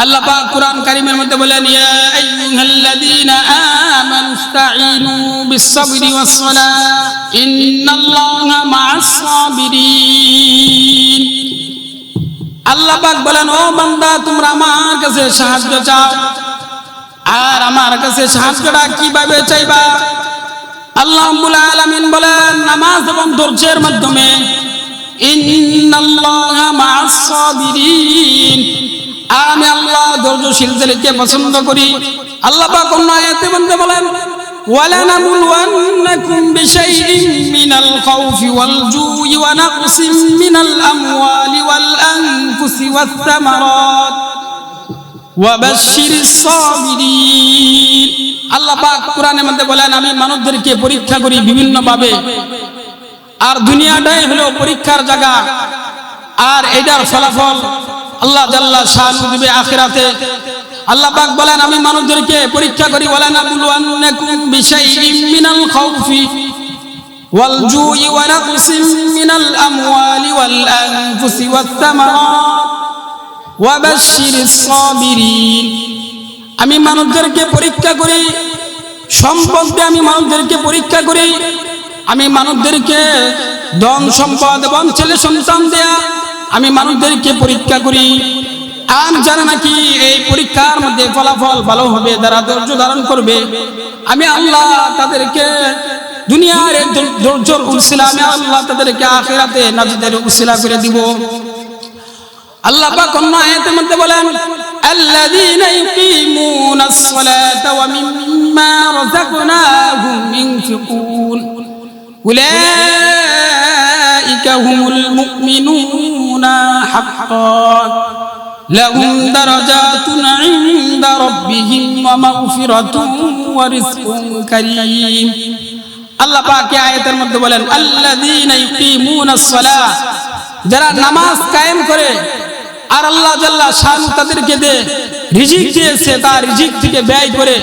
আল্লাহ পাক কুরআন কারীমের মধ্যে বলেন, ইয়া আইয়ুহাল্লাযীনা আমানু ইসতাঈনু বিস-সাবরি ওয়াস-সালাহ, ইন্নাল্লাহা মা'আস সাবিরিন আল্লাহ পাক বলেন, ও বান্দা, তোমরা আমার কাছে সাহায্য চাও। আর আমার কাছে সাহায্যটা কীভাবে চাইবা? আল্লাহ রাব্বুল আলামিন বলেন, নামাজ এবং ধৈর্যের মাধ্যমে ইন্নাল্লাহা মা'আস সাবিরিন আর আমি আল্লাহ ধৈর্যশীলদেরকে পছন্দ করি আল্লাহ পাক অন্য আয়াতে বলতে বলেন ولنبلونكم بشيء من الخوف والجوع ونقص من الأموال والأنفس والثمرات وبشر الصابرين আল্লাহ পাক কোরআনের মধ্যে বলেন আমি মানুষদেরকে পরীক্ষা করি বিভিন্ন ভাবে আর দুনিয়াটাই হলো পরীক্ষার জায়গা। আর এটার ফলাফল আল্লাহ জাল্লা শান দিবে আখিরাতে। আল্লাহ পাক বলেন, আমি মানুষদেরকে পরীক্ষা করি, বলেন আবুলুয়ান্নাকুম বিশাইইম মিনাল খাউফি ওয়াল জুই ওয়া নাকসিম মিনাল আমওয়ালি ওয়াল আনফুসি ওয়া বাশশিরিস সাবিরিন। আমি মানুষদেরকে পরীক্ষা করি, সম্পদ আমি মানুষদেরকে পরীক্ষা করি আমি মানুষদেরকে ধন সম্পদ এবং ছেলে সন্তান দেয়া আমি মানুষদেরকে পরীক্ষা করি আর যারা নাকি এই পরীক্ষার মধ্যে ফলাফল ভালো হবে যারা ধৈর্য ধারণ করবে আমি আল্লাহ তাদেরকে দুনিয়ার এই ধৈর্যর উলসিলা আমি আল্লাহ তাদেরকে আখেরাতে নাজিদের উলসিলা করে দিব আল্লাহ পাক অন্য আয়াতের মধ্যে বলেন الذين يقيمون الصلاة ومما رزقناهم ينفقون أولئك هم المؤمنون حقا لهم درجات عند ربهم ومغفرة ورزق كريم আল্লাহ পাক এই আয়াতের মধ্যে বলেন আল্লাযীনা ইউকিমুনাস সালাহ যারা নামাজ কায়েম করে আর আল্লাহ জাল্লা শান তাদেরকে দে রিজিক দিয়েছে তার রিজিক থেকে ব্যয় করে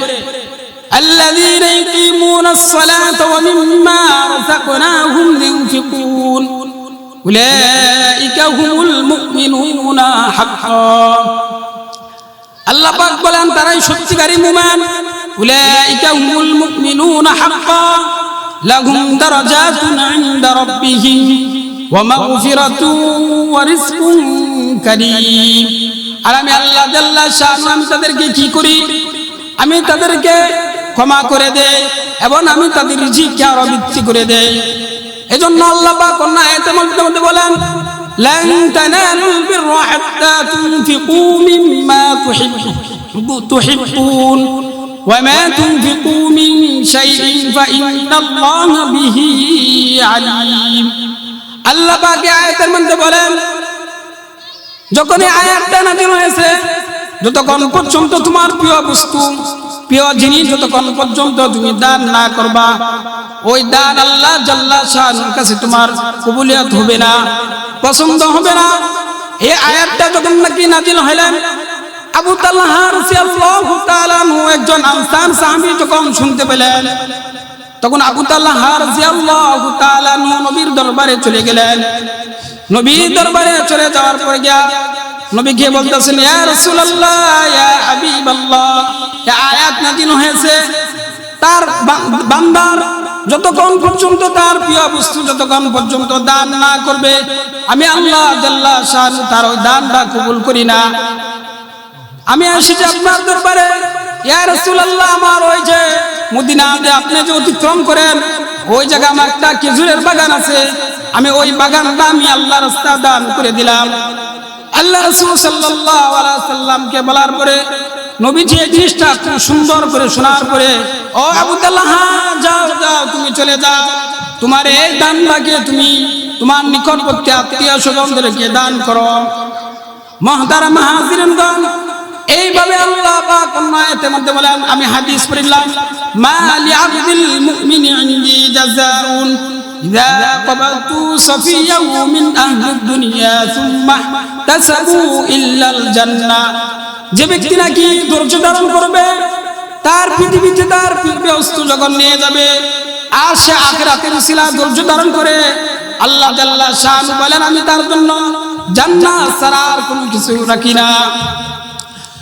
الذين يقيمون الصلاة ومما رزقناهم ينفقون أولئك هم المؤمنون حقا আল্লাহ পাক বলেন তারাই সত্যিকারী মুমিন উলাইকা হুমুল মুমিনুনা হাক্কা লাহুম দারাজাতুন ইনদা রাব্বিহিম ওয়া মাগফিরাতুন ওয়া রিজকুন কারীম আর আমি আল্লাহ জাল্লা শানু আমি তাদেরকে কি করি আমি তাদেরকে ক্ষমা করে দেই এবং আমি তাদের রিজিককে আরো বৃদ্ধি করে দেই এজন্য আল্লাহ পাক অন্য আয়াতের মধ্যে মধ্যে বলেন لن تنالوا البر حتى تنفقوا مما تحبون وما تنفقوا من شيء فإن الله به عليم আল্লাহ পাক আয়াতের মধ্যে বলেন যখন এই আয়াতটা নাজিল হয়েছে যতক্ষণ পর্যন্ত তোমার প্রিয় বস্তু প্রিয় জিনিস যতক্ষণ পর্যন্ত তুমি দান না করবা, ওই দান আল্লাহ জাল্লা শাহর কাছে তোমার কবুলিয়ত হবে না, পছন্দ হবে না। এই আয়াতটা যখন নাকি নাজিল হইলেন, আবু তাল্লাহ রাদিয়াল্লাহু তাআলা একজন আনসার সাহাবী যখন শুনতে পেলেন, তখন আবু তাল্লাহ রাদিয়াল্লাহু তাআলা নবীর দরবারে চলে গেলেন। নবীর দরবারে চলে যাওয়ার পরে গিয়া নবী গিয়ে বলতেছেন, ইয়া রাসূলুল্লাহ, ইয়া হাবিবাল্লাহ এই আয়াত নাযিল হয়েছে। তার বান্দার যতক্ষণ পর্যন্ত তার প্রিয় বস্তু যতক্ষণ পর্যন্ত দান না করবে, আমি আল্লাহ জাল্লা শান তার ওই দানটা কবুল করি না। আমি এসেছি আপনার দরবারে, ইয়া রাসূলুল্লাহ, আমার ওই যে মদিনা যে আপনি যে অতিক্রম করেন, ওই জায়গায় আমার একটা খেজুরের বাগান আছে, আমি ওই বাগানটা আমি আল্লাহ রাস্তা দান করে দিলাম। আল্লাহ সাল্লামকে বলার পরে নবীজি এই জিনিসটা খুব সুন্দর করে শোনার পরে, ও তাল্লাহ যাও যাও, তুমি চলে যাও। তোমার এই দানটাকে তুমি তোমার নিকটবর্তী আত্মীয় স্বজনদেরকে দান করো। মহতারা মাহাজিরগণ এইভাবে আল্লাহ পাক অন্য আয়াতের মধ্যে বলেন, আমি হাদিস পড়লাম, মা লি আবদিল মুমিনি إذا قبضت صفيه من أهل الدنيا ثم احتسبوا إلا الجنة যে ব্যক্তি নাকি ধৈর্য ধারণ করবে তার পৃথিবীতে তার বস্তু যখন নিয়ে যাবে আর সে আখেরাতের উসিলা ধৈর্য ধারণ করে আল্লাহ জাল্লা শাহ বলেন আমি তার জন্য জান্নাত ছাড়া আর কোনো কিছু রাখি না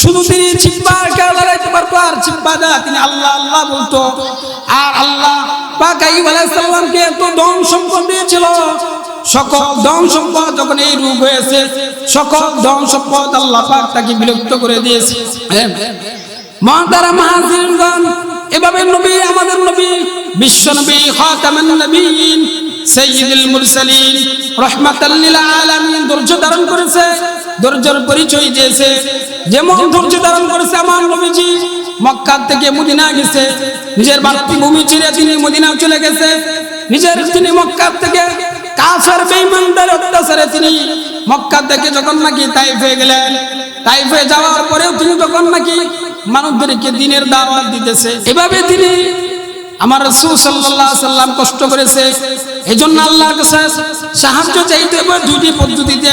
শুধু তিনি চিপ্পা লাগাইতে পারতো আর চিপ্পা দা তিনি আল্লাহ আল্লাহ বলতো। আর আল্লাহ পাক আইয়ুব আলাইহিস সালামকে এত ধন সম্পদ দিয়েছিল। সকল ধন সম্পদ যখন এই রোগ হয়েছে, সকল ধন সম্পদ আল্লাহ পাক তাকে বিলুপ্ত করে দিয়েছে। মহাতারা মাহাজিরগণ এভাবে নবী, আমাদের নবী, বিশ্ব নবী, খাতামান নবীন, সাইয়্যিদুল মুরসালিন, রাহমাতাল লিল আলামিন, ধৈর্য ধারণ করেছে, ধৈর্যের পরিচয় দিয়েছে। যেমন ধৈর্য ধারণ করেছে আমার নবীজি মক্কা থেকে মদিনা গেছে। নিজের মাতৃভূমি ছেড়ে তিনি মদিনা চলে গেছে। নিজের তিনি মক্কা থেকে কাফের বেঈমানদের অত্যাচারে তিনি মক্কা থেকে যখন নাকি তাইফে গেলেন, তাইফে যাওয়ার পরেও তিনি যখন নাকি মানুষদেরকে দিনের দাওয়াত দিতেছে, এভাবে তিনি আমার রাসূল আলাইহি সাল্লাম কষ্ট করেছে। এজন্য আল্লাহর কাছে সাহায্য চাইতে হবে দুইটি পদ্ধতিতে।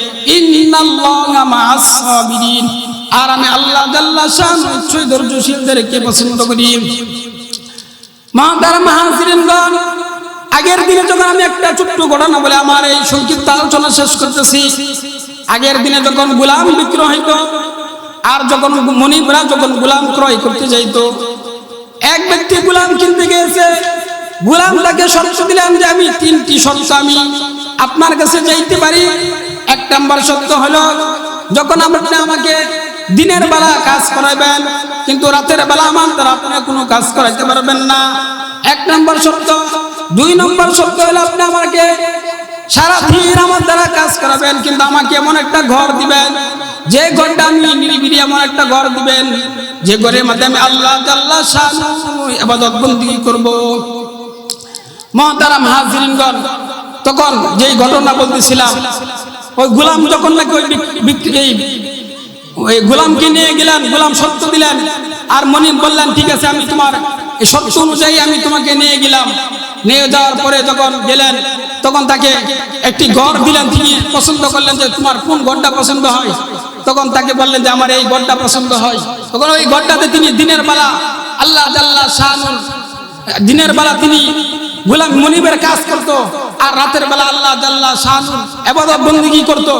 আর আমি আল্লাহ ধৈর্যশীলদেরকে পছন্দ করি। আগের দিনে যখন আমি একটা ছোট্ট ঘটনা বলে আমার এই সংক্ষিপ্ত আলোচনা শেষ করতেছি, আগের দিনে যখন গোলাম বিক্রয় হইতো, আর যখন মনিবরা যখন গোলাম ক্রয় করতে যাইত, এক ব্যক্তি গুলাম কিনতে গিয়েছে। গোলামটাকে শর্ত দিলাম যে আমি তিনটি শর্ত আমি আপনার কাছে যাইতে পারি। নাম্বার শর্ত হলো, যখন আপনি আমাকে দিনের বেলা কাজ করাবেন, কিন্তু রাতের বেলা আমার দ্বারা আপনি কোনো কাজ করাইতে পারবেন না। এক নম্বর শর্ত দুই নম্বর শর্ত হলো, আপনি আমাকে সারা দিন আমার দ্বারা কাজ করাবেন, কিন্তু আমাকে এমন একটা ঘর দিবেন, যে ঘরটা আমি নিরিবিরি এমন একটা ঘর দিবেন, যে ঘরের মধ্যে আমি আল্লাহ আল্লাহ এবাদত বন্দি করব। মহাতারা মাহাজিরিনগণ তখন যেই ঘটনা বলতেছিলাম ওই গোলাম যখন নাকি ওই ওই গোলামকে নিয়ে গেলেন, গোলাম সত্য দিলেন। আর মনিব বললেন, ঠিক আছে, আমি তোমার সত্য অনুযায়ী আমি তোমাকে নিয়ে গেলাম। নিয়ে যাওয়ার পরে যখন গেলেন, তখন তাকে একটি ঘর দিলেন, তিনি পছন্দ করলেন যে তোমার কোন ঘরটা পছন্দ হয়। তখন তাকে বললেন যে, আমার এই ঘরটা পছন্দ হয়। তখন ওই ঘরটাতে তিনি দিনের বেলা, আল্লাহ জাল্লাহ শাহুল দিনের বেলা তিনি গোলাম মনিবের কাজ করতো। আর রাতের বেলা আল্লাহ জাল্লা শাহ এবাদত বন্দিগি করতো?